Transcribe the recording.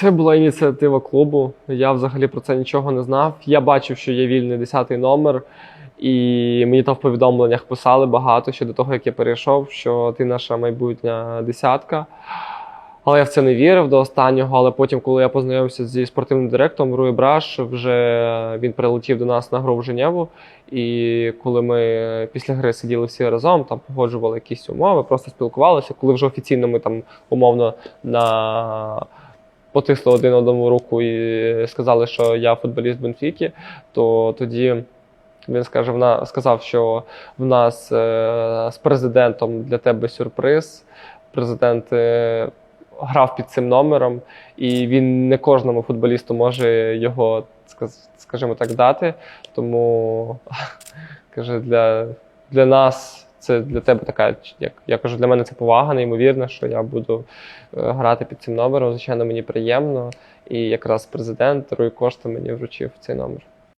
Це була ініціатива клубу. Я взагалі про це нічого не знав. Я бачив, що є вільний 10-й номер, і мені там в повідомленнях писали багато ще до того, як я перейшов, що ти наша майбутня десятка. Але я в це не вірив до останнього. Але потім, коли я познайомився зі спортивним директором Руї Браш, вже він прилетів до нас на гру в Женеву. І коли ми після гри сиділи всі разом, там погоджували якісь умови, просто спілкувалися. Коли вже офіційно ми там умовно на потисли один одному руку і сказали, що я футболіст Бенфіки, то тоді. Він скаже, вона сказав, що в нас е, з президентом для тебе сюрприз. Президент е, грав під цим номером, і він не кожному футболісту може його, скажімо так, дати. Тому каже, для, для нас це для тебе така, як я кажу, для мене це повага, неймовірна, що я буду е, грати під цим номером. Звичайно, мені приємно. І якраз президент Руй кошти мені вручив цей номер.